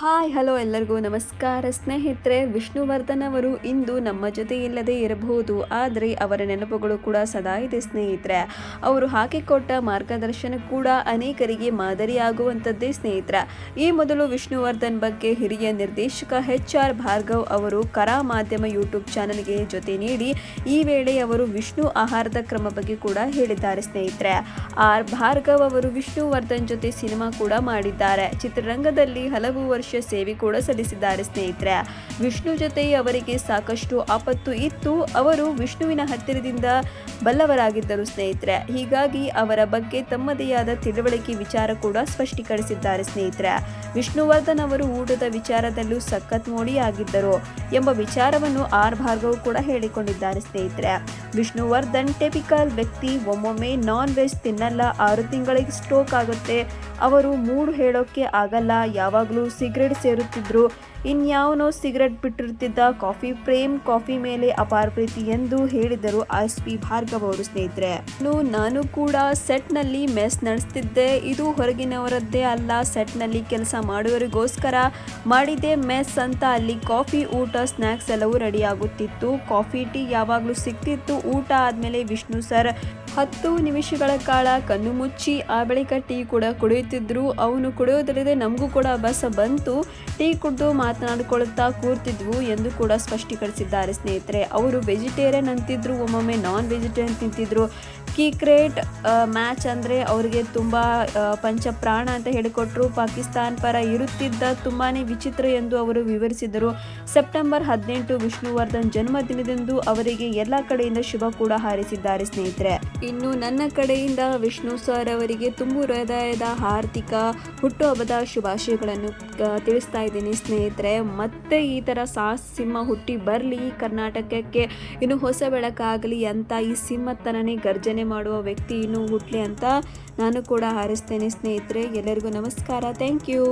Hi, hello ಎಲ್ಲರಿಗೂ ನಮಸ್ಕಾರ. ಸ್ನೇಹಿತರೆ, ವಿಷ್ಣುವರ್ಧನ್ ಅವರು ಇಂದು ನಮ್ಮ ಜೊತೆ ಇಲ್ಲದೆ ಇರಬಹುದು. ಆದರೆ ಅವರ ನೆನಪುಗಳು ಕೂಡ ಸದಾ ಇದೆ ಸ್ನೇಹಿತರೆ. ಅವರು ಹಾಕಿಕೊಟ್ಟ ಮಾರ್ಗದರ್ಶನ ಕೂಡ ಅನೇಕರಿಗೆ ಮಾದರಿಯಾಗುವಂಥದ್ದೇ ಸ್ನೇಹಿತರೆ. ಈ ಮೊದಲು ವಿಷ್ಣುವರ್ಧನ್ ಬಗ್ಗೆ ಹಿರಿಯ ನಿರ್ದೇಶಕ ಹೆಚ್ ಆರ್ ಭಾರ್ಗವ್ ಅವರು ಕರಾ ಮಾಧ್ಯಮ ಯೂಟ್ಯೂಬ್ ಚಾನಲ್ಗೆ ಜೊತೆ ನೀಡಿ ಈ ವೇಳೆ ಅವರು ವಿಷ್ಣು ಆಹಾರದ ಕ್ರಮ ಬಗ್ಗೆ ಕೂಡ ಹೇಳಿದ್ದಾರೆ ಸ್ನೇಹಿತರೆ. ಆರ್. ಭಾರ್ಗವ್ ಅವರು ವಿಷ್ಣುವರ್ಧನ್ ಜೊತೆ ಸಿನಿಮಾ ಕೂಡ ಮಾಡಿದ್ದಾರೆ. ಚಿತ್ರರಂಗದಲ್ಲಿ ಹಲವು ವರ್ಷ ಸೇವೆ ಕೂಡ ಸಲ್ಲಿಸಿದ್ದಾರೆ, ಸ್ನೇಹಿತರೆ. ವಿಷ್ಣು ಜೊತೆ ಅವರಿಗೆ ಸಾಕಷ್ಟು ಆಪತ್ತು ಇತ್ತು. ಅವರು ವಿಷ್ಣುವಿನ ಹತ್ತಿರದಿಂದ ಬಲ್ಲವರಾಗಿದ್ದರು, ಸ್ನೇಹಿತರೆ. ಹೀಗಾಗಿ ಅವರ ಬಗ್ಗೆ ತಮ್ಮದೇ ಆದ ತಿಳುವಳಿಕೆ ವಿಚಾರ ಕೂಡ ಸ್ಪಷ್ಟೀಕರಿಸಿದ್ದಾರೆ, ಸ್ನೇಹಿತರೆ. ವಿಷ್ಣುವರ್ಧನ್ ಅವರು ಊಟದ ವಿಚಾರದಲ್ಲೂ ಸಖತ್ ಮೋಡಿಯಾಗಿದ್ದರು ಎಂಬ ವಿಚಾರವನ್ನು ಆರ್ ಭಾರ್ಗವ್ ಕೂಡ ಹೇಳಿಕೊಂಡಿದ್ದಾರೆ, ಸ್ನೇಹಿತರೆ. ವಿಷ್ಣುವರ್ಧನ್ ಟೆಪಿಕಲ್ ವ್ಯಕ್ತಿ, ಒಮ್ಮೊಮ್ಮೆ ನಾನ್ ವೆಜ್ ತಿನ್ನಲ್ಲ, ಆರು ತಿಂಗಳಿಗೆ ಸ್ಟೋಕ್ ಆಗುತ್ತೆ. ಅವರು ಮೂಡ್ ಹೇಳೋಕ್ಕೆ ಆಗಲ್ಲ, ಯಾವಾಗಲೂ ಸಿಗರೆಟ್ ಸೇರುತ್ತಿದ್ರು. ಇನ್ಯಾವನೋ ಸಿಗರೆಟ್ ಬಿಟ್ಟಿರುತ್ತಿದ್ದ ಕಾಫಿ ಪ್ರೇಮ್ ಕಾಫಿ ಮೇಲೆ ಅಪಾರ ಪ್ರೀತಿ ಎಂದು ಹೇಳಿದರು ಎಸ್ ಪಿ ಭಾರ್ಗವ್ ಅವರು ಸ್ನೇಹಿತರೆ. ನಾನು ಕೂಡ ಸೆಟ್ನಲ್ಲಿ ಮೆಸ್ ನಡೆಸ್ತಿದ್ದೆ. ಇದು ಹೊರಗಿನವರದ್ದೇ ಅಲ್ಲ, ಸೆಟ್ನಲ್ಲಿ ಕೆಲಸ ಮಾಡುವವರಿಗೋಸ್ಕರ ಮಾಡಿದ್ದೆ ಮೆಸ್ ಅಂತ ಅಲ್ಲಿ ಕಾಫಿ, ಊಟ ಸ್ನ್ಯಾಕ್ಸ್ ಎಲ್ಲವೂ ರೆಡಿ ಆಗುತ್ತಿತ್ತು ಕಾಫಿ ಟೀ ಯಾವಾಗಲೂ ಸಿಗ್ತಿತ್ತು. ಊಟ ಆದಮೇಲೆ ವಿಷ್ಣು ಸರ್ ಹತ್ತು ನಿಮಿಷಗಳ ಕಾಲ ಕಣ್ಣು ಮುಚ್ಚಿ ಆ ಬಳಿಕ ಟೀ ಕೂಡ ಕುಡಿಯುತ್ತಿದ್ದರು ಅವನು ಕುಡಿಯೋದ್ರಲ್ಲದೆ ನಮಗೂ ಕೂಡ ಬಸ್ ಬಂತು. ಟೀ ಕುಡಿದು ಮಾತನಾಡಿಕೊಳ್ಳುತ್ತಾ ಕೂರ್ತಿದ್ವು ಎಂದು ಕೂಡ ಸ್ಪಷ್ಟೀಕರಿಸಿದ್ದಾರೆ ಸ್ನೇಹಿತರೆ. ಅವರು ವೆಜಿಟೇರಿಯನ್ ಅಂತಿದ್ರು, ಒಮ್ಮೊಮ್ಮೆ ನಾನ್ ವೆಜಿಟೇರಿಯನ್ ತಿಂತಿದ್ರು ಕ್ರಿಕೆಟ್ ಮ್ಯಾಚ್ ಅಂದರೆ ಅವರಿಗೆ ತುಂಬ ಪಂಚಪ್ರಾಣ ಅಂತ ಹೇಳಿಕೊಟ್ರು. ಪಾಕಿಸ್ತಾನ್ ಪರ ಇರುತ್ತಿದ್ದ ತುಂಬಾ ವಿಚಿತ್ರ ಎಂದು ಅವರು ವಿವರಿಸಿದರು. ಸೆಪ್ಟೆಂಬರ್ ಹದಿನೆಂಟು ವಿಷ್ಣುವರ್ಧನ್ ಜನ್ಮದಿನದಂದು ಅವರಿಗೆ ಎಲ್ಲ ಕಡೆಯಿಂದ ಶುಭ ಕೂಡ ಹಾರಿಸಿದ್ದಾರೆ ಸ್ನೇಹಿತರೆ. ಇನ್ನು ನನ್ನ ಕಡೆಯಿಂದ ವಿಷ್ಣು ಸರ್ ಅವರಿಗೆ ತುಂಬು ಹೃದಯದ ಹಾರ್ದಿಕ ಹುಟ್ಟುಹಬ್ಬದ ಶುಭಾಶಯಗಳನ್ನು ತಿಳಿಸ್ತಾ ಇದ್ದೀನಿ ಸ್ನೇಹಿತರೆ. ಮತ್ತೆ ಈ ಥರ ಸಾಹಸ ಸಿಂಹ ಹುಟ್ಟಿ ಬರಲಿ ಕರ್ನಾಟಕಕ್ಕೆ. ಇನ್ನು ಹೊಸ ಬೆಳಕಾಗಲಿ ಅಂತ ಈ ಸಿಂಹತನನೇ ಗರ್ಜನೆ ಮಾಡುವ ವ್ಯಕ್ತಿ ಇನ್ನೂ ಹುಟ್ಟಲಿ ಅಂತ ನಾನು ಕೂಡ ಹಾರಿಸ್ತೇನೆ ಸ್ನೇಹಿತರೆ. ಎಲ್ಲರಿಗೂ ನಮಸ್ಕಾರ. Thank you